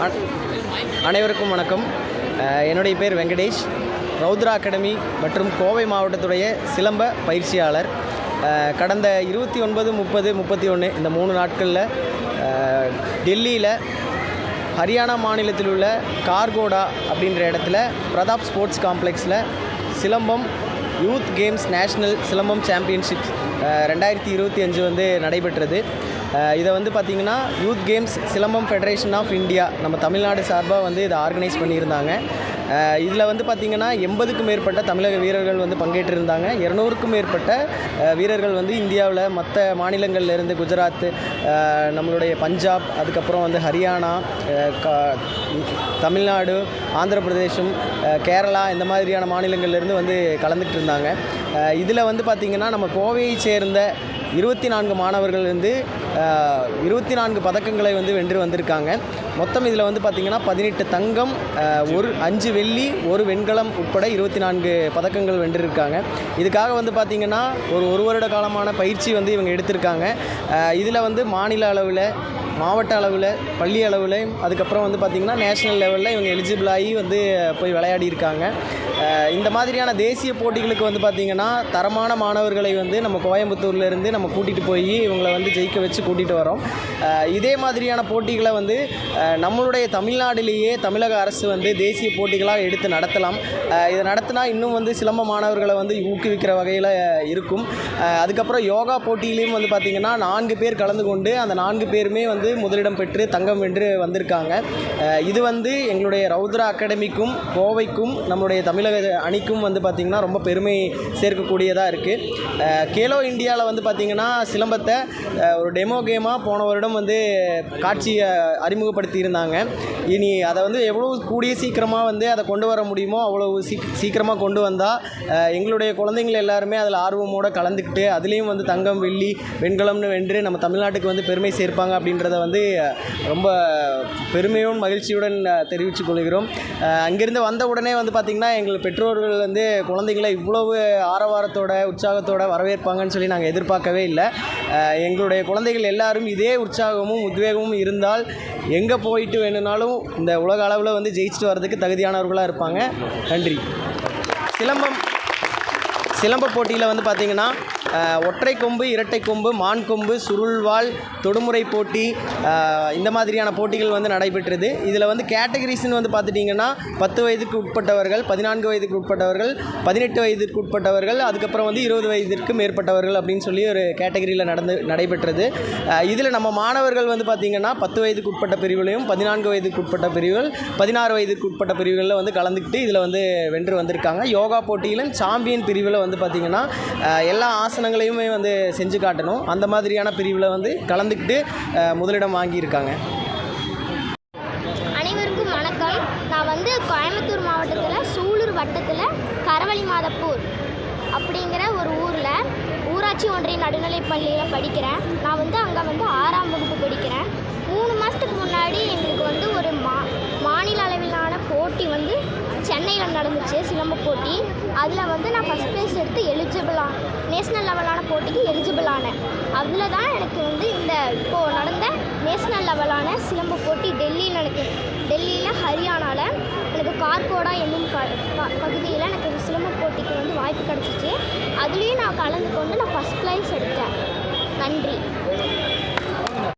அ- அனைவருக்கும் வணக்கம். என்னுடைய பேர் வெங்கடேஷ். ரௌத்ரா அகாடமி மற்றும் கோவை மாவட்டத்துடைய சிலம்ப பயிற்சியாளர். கடந்த இருபத்தி ஒன்பது முப்பது முப்பத்தி ஒன்று இந்த மூணு நாட்களில் டெல்லியில் ஹரியானா மாநிலத்தில் உள்ள கார்கோடா அப்படின்ற இடத்துல Pratap sports காம்ப்ளெக்ஸில் silambam youth games national silambam championship ரெண்டாயிரத்தி இருபத்தி அஞ்சு வந்து நடைபெற்றது. இதை வந்து பார்த்திங்கன்னா youth games silambam federation of India நம்ம தமிழ்நாடு சார்பாக வந்து இதை ஆர்கனைஸ் பண்ணியிருந்தாங்க. இதில் வந்து பார்த்திங்கன்னா எண்பதுக்கும் மேற்பட்ட தமிழக வீரர்கள் வந்து பங்கேற்றிருந்தாங்க. இரநூறுக்கும் மேற்பட்ட வீரர்கள் வந்து இந்தியாவில் மற்ற மாநிலங்களில் இருந்து குஜராத் நம்மளுடைய பஞ்சாப் அதுக்கப்புறம் வந்து ஹரியானா கா- தமிழ்நாடு ஆந்திர பிரதேசம் கேரளா இந்த மாதிரியான மாநிலங்கள்லேருந்து வந்து கலந்துகிட்டு இருந்தாங்க இதில் வந்து பார்த்திங்கன்னா நம்ம கோவையை சேர்ந்த இருபத்தி நான்கு மாணவர்கள் வந்து இருபத்தி நான்கு பதக்கங்களை வந்து வென்று வந்திருக்காங்க. மொத்தம் இதில் வந்து பார்த்திங்கன்னா பதினெட்டு தங்கம் ஒரு அஞ்சு வெள்ளி ஒரு வெண்கலம் உட்பட இருபத்தி நான்கு பதக்கங்கள் வென்றிருக்காங்க. இதுக்காக வந்து பார்த்திங்கன்னா ஒரு ஒரு வருட காலமான பயிற்சி வந்து இவங்க எடுத்திருக்காங்க. இதில் வந்து மாநில அளவில் மாவட்ட அளவில் பள்ளி அளவில் அதுக்கப்புறம் வந்து பார்த்திங்கன்னா நேஷனல் லெவலில் இவங்க எலிஜிபிள் ஆகி வந்து போய் விளையாடி இருக்காங்க இந்த மாதிரியான தேசிய போட்டிகளுக்கு வந்து பார்த்திங்கன்னா தரமான மாணவர்களை வந்து நம்ம கோயம்புத்தூர்லேருந்து நம்ம கூட்டிகிட்டு போய் இவங்களை வந்து ஜெயிக்க வச்சு கூட்டிகிட்டு வரோம். இதே மாதிரியான போட்டிகளை வந்து நம்மளுடைய தமிழ்நாட்டிலேயே தமிழக அரசு வந்து தேசிய போட்டிகளாக எடுத்து நடத்தலாம். இதை நடத்தினா இன்னும் வந்து சிலம்ப மாணவர்களை வந்து ஊக்குவிக்கிற வகையில் இருக்கும். அதுக்கப்புறம் யோகா போட்டியிலையும் வந்து பார்த்திங்கன்னா நான்கு பேர் கலந்து கொண்டு அந்த நான்கு பேருமே வந்து முதலிடம் பெற்று தங்கம் வென்று வந்திருக்காங்க. இது வந்து எங்களுடைய ரௌத்ரா அகாடமிக்கும் கோவைக்கும் நம்மளுடைய தமிழக அணிக்கும் வந்து பார்த்திங்கன்னா ரொம்ப பெருமை சேர்க்கக்கூடியதாக இருக்குது கேலோ இந்தியாவில் வந்து பார்த்திங்கன்னா சிலம்பத்தை ஒரு டெமோ கேமாக போன வருடம் வந்து காட்சியை அறிமுகப்படுத்தி இருந்தாங்க இனி அதை வந்து எவ்வளோ கூடிய சீக்கிரமாக வந்து அதை கொண்டு வர முடியுமோ அவ்வளோ சீக் சீக்கிரமாக கொண்டு வந்தால் எங்களுடைய குழந்தைங்கள் எல்லாருமே அதில் ஆர்வமோடு கலந்துக்கிட்டு அதுலேயும் வந்து தங்கம் வெள்ளி வெண்கலம்னு வென்று நம்ம தமிழ்நாட்டுக்கு வந்து பெருமை சேர்ப்பாங்க அப்படின்றத வந்து ரொம்ப பெருமையும் மகிழ்ச்சியுடன் அஹ், தெரிவித்துக் கொள்கிறோம். அங்கேருந்து வந்த உடனே வந்து பார்த்திங்கன்னா எங்கள் பெற்றோர்கள் வந்து குழந்தைங்களை இவ்வளவு ஆரவாரத்தோட உற்சாகத்தோட வரவேற்பாங்கன்னு சொல்லி நாங்கள் எதிர்பார்க்கவே இல்லை. எங்களுடைய குழந்தைகள் எல்லாரும் இதே உற்சாகமும் உத்வேகமும் இருந்தால் எங்கே போயிட்டு வேணும்னாலும் இந்த உலக அளவில் வந்து ஜெயிச்சுட்டு வர்றதுக்கு தகுதியானவர்களாக இருப்பாங்க. நன்றி. சிலம்பம் சிலம்ப போட்டியில் வந்து பார்த்திங்கன்னா ஒற்றை கொம்பு இரட்டை கொம்பு மான் கொம்பு சுருள்வாள் தொடுமுறை போட்டி இந்த மாதிரியான போட்டிகள் வந்து நடைபெற்றது. இதில் வந்து கேட்டகரிஸ்னு வந்து பார்த்துட்டிங்கன்னா பத்து வயதுக்கு உட்பட்டவர்கள் பதினான்கு வயதுக்கு உட்பட்டவர்கள் பதினெட்டு வயதுக்கு உட்பட்டவர்கள் அதுக்கப்புறம் வந்து இருபது வயதிற்கு மேற்பட்டவர்கள் அப்படின்னு சொல்லி ஒரு கேட்டகரியில் நடந்து நடைபெற்றது. இதில் நம்ம மாணவர்கள் வந்து பார்த்திங்கன்னா பத்து வயதுக்கு உட்பட்ட பிரிவுகளையும் பதினான்கு வயதுக்கு உட்பட்ட பிரிவுகள் பதினாறு வயதுக்கு உட்பட்ட பிரிவுகளில் வந்து கலந்துக்கிட்டு இதில் வந்து வென்று வந்திருக்காங்க. யோகா போட்டியிலும் சாம்பியன் பிரிவில் வந்து பார்த்திங்கன்னா எல்லா ஆசை ஆசனங்களையுமே வந்து செஞ்சு காட்டணும். அந்த மாதிரியான பிரிவில் வந்து கலந்துக்கிட்டு முதலிடம் வாங்கியிருக்காங்க. அனைவருக்கும் வணக்கம். நான் வந்து கோயம்புத்தூர் மாவட்டத்தில் சூலூர் வட்டத்தில் கரவழி மாதப்பூர் அப்படிங்கிற ஒரு ஊரில் ஊராட்சி ஒன்றிய நடுநிலைப் பள்ளியில் படிக்கிறேன். நான் வந்து அங்கே வந்து ஆறாம் வகுப்பு படிக்கிறேன். மூணு மாதத்துக்கு முன்னாடி எங்களுக்கு வந்து ஒரு மா மாநில அளவிலான போட்டி வந்து சென்னையில் நடந்துச்சு சிலம்ப போட்டி. அதில் வந்து நான் ஃபஸ்ட் நேஷ்னல் லெவலான போட்டிக்கு எலிஜிபிள் ஆனேன். அதில் தான் எனக்கு வந்து இந்த இப்போது நடந்த நேஷ்னல் லெவலான சிலம்பு போட்டி டெல்லியில் எனக்கு டெல்லியில் ஹரியானாவில் எனக்கு கார்கோடா என்னும் க பகுதியில் எனக்கு இந்த போட்டிக்கு வந்து வாய்ப்பு கிடச்சிச்சு. அதுலேயும் நான் கலந்து கொண்டு நான் ஃபஸ்ட் ப்ரைஸ் எடுத்தேன்.